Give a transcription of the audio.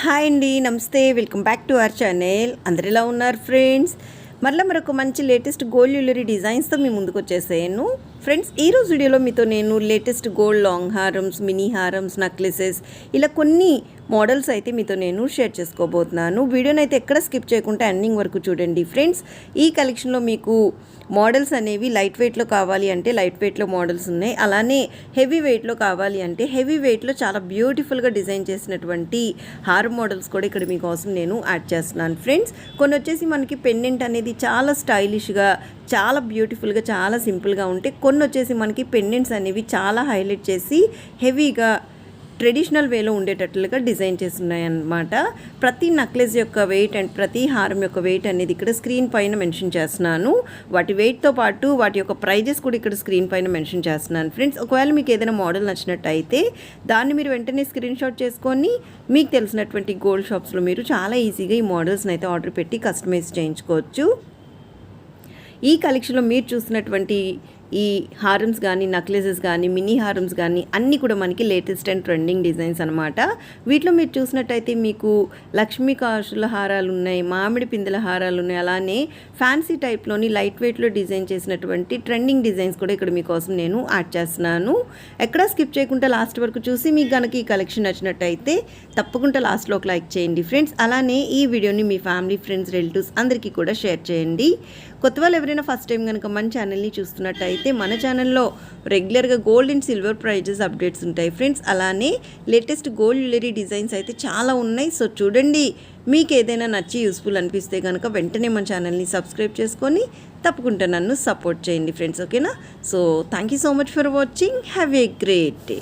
Hi అండి నమస్తే. Welcome back to our channel. అందరు ఎలా ఉన్నారు ఫ్రెండ్స్? మళ్ళీ మరొక మంచి లేటెస్ట్ గోల్డ్ జ్యువెలరీ డిజైన్స్తో మీ ముందుకు వచ్చేసాను ఫ్రెండ్స్ ఈ రోజు వీడియోలో మీతో నేను లేటెస్ట్ గోల్డ్ లాంగ్ హారమ్స్ మినీ హారమ్స్ నెక్లెసెస్ ఇలా కొన్ని మోడల్స్ అయితే మీతో నేను షేర్ చేసుకోబోతున్నాను. వీడియోని అయితే ఎక్కడ స్కిప్ చేయకుండా ఎండింగ్ వరకు చూడండి ఫ్రెండ్స్. ఈ కలెక్షన్లో మీకు మోడల్స్ అనేవి లైట్ వెయిట్లో కావాలి అంటే లైట్ వెయిట్లో మోడల్స్ ఉన్నాయి. అలానే హెవీ వెయిట్లో కావాలి అంటే హెవీ వెయిట్లో చాలా బ్యూటిఫుల్గా డిజైన్ చేసినటువంటి హార్ మోడల్స్ కూడా ఇక్కడ మీకోసం నేను యాడ్ చేస్తున్నాను ఫ్రెండ్స్. కొన్ని వచ్చేసి మనకి పెండెంట్ అనేది చాలా స్టైలిష్గా చాలా బ్యూటిఫుల్గా చాలా సింపుల్గా ఉంటే కొన్ని వచ్చేసి మనకి పెండెంట్స్ అనేవి చాలా హైలైట్ చేసి హెవీగా ట్రెడిషనల్ వేలో ఉండేటట్లుగా డిజైన్ చేస్తున్నాయన్నమాట. ప్రతి నెక్లెస్ యొక్క వెయిట్ అండ్ ప్రతి హారం యొక్క వెయిట్ అనేది ఇక్కడ స్క్రీన్ పైన మెన్షన్ చేస్తున్నాను. వాటి వెయిట్తో పాటు వాటి యొక్క ప్రైజెస్ కూడా ఇక్కడ స్క్రీన్ పైన మెన్షన్ చేస్తున్నాను. ఫ్రెండ్స్ ఒకవేళ మీకు ఏదైనా మోడల్ నచ్చినట్టయితే దాన్ని మీరు వెంటనే స్క్రీన్ షాట్ చేసుకొని మీకు తెలిసినటువంటి గోల్డ్ షాప్స్లో మీరు చాలా ఈజీగా ఈ మోడల్స్ని అయితే ఆర్డర్ పెట్టి కస్టమైజ్ చేయించుకోవచ్చు. ఈ కలెక్షన్లో మీరు చూసినటువంటి ఈ హారమ్స్ కానీ నక్లెసెస్ కానీ మినీ హారమ్స్ కానీ అన్నీ కూడా మనకి లేటెస్ట్ అండ్ ట్రెండింగ్ డిజైన్స్ అనమాట వీటిలో మీరు చూసినట్టయితే మీకు లక్ష్మీ కాసుల హారాలు ఉన్నాయి మామిడి పిందెల హారాలు ఉన్నాయి. అలానే ఫ్యాన్సీ టైప్లోని లైట్ వెయిట్లో డిజైన్ చేసినటువంటి ట్రెండింగ్ డిజైన్స్ కూడా ఇక్కడ మీకోసం నేను యాడ్ చేస్తున్నాను. ఎక్కడా స్కిప్ చేయకుండా లాస్ట్ వరకు చూసి మీకు కనుక ఈ కలెక్షన్ నచ్చినట్టయితే తప్పకుండా లాస్ట్లో ఒక లైక్ చేయండి ఫ్రెండ్స్ అలానే ఈ వీడియోని మీ ఫ్యామిలీ ఫ్రెండ్స్ రిలేటివ్స్ అందరికీ కూడా షేర్ చేయండి. కొత్త వాళ్ళు ఎవరైనా ఫస్ట్ టైం కనుక మన ఛానల్ని చూస్తున్నట్టయితే అయితే మన ఛానల్లో రెగ్యులర్గా gold and silver prices updates ఉంటాయి ఫ్రెండ్స్ అలానే లేటెస్ట్ గోల్డ్ జ్యువెలరీ డిజైన్స్ అయితే చాలా ఉన్నాయి. సో చూడండి మీకు ఏదైనా నచ్చి యూస్ఫుల్ అనిపిస్తే కనుక వెంటనే మన ఛానల్ని సబ్స్క్రైబ్ చేసుకొని తప్పకుండా నన్ను సపోర్ట్ చేయండి ఫ్రెండ్స్ ఓకేనా so thank you so much for watching have a great day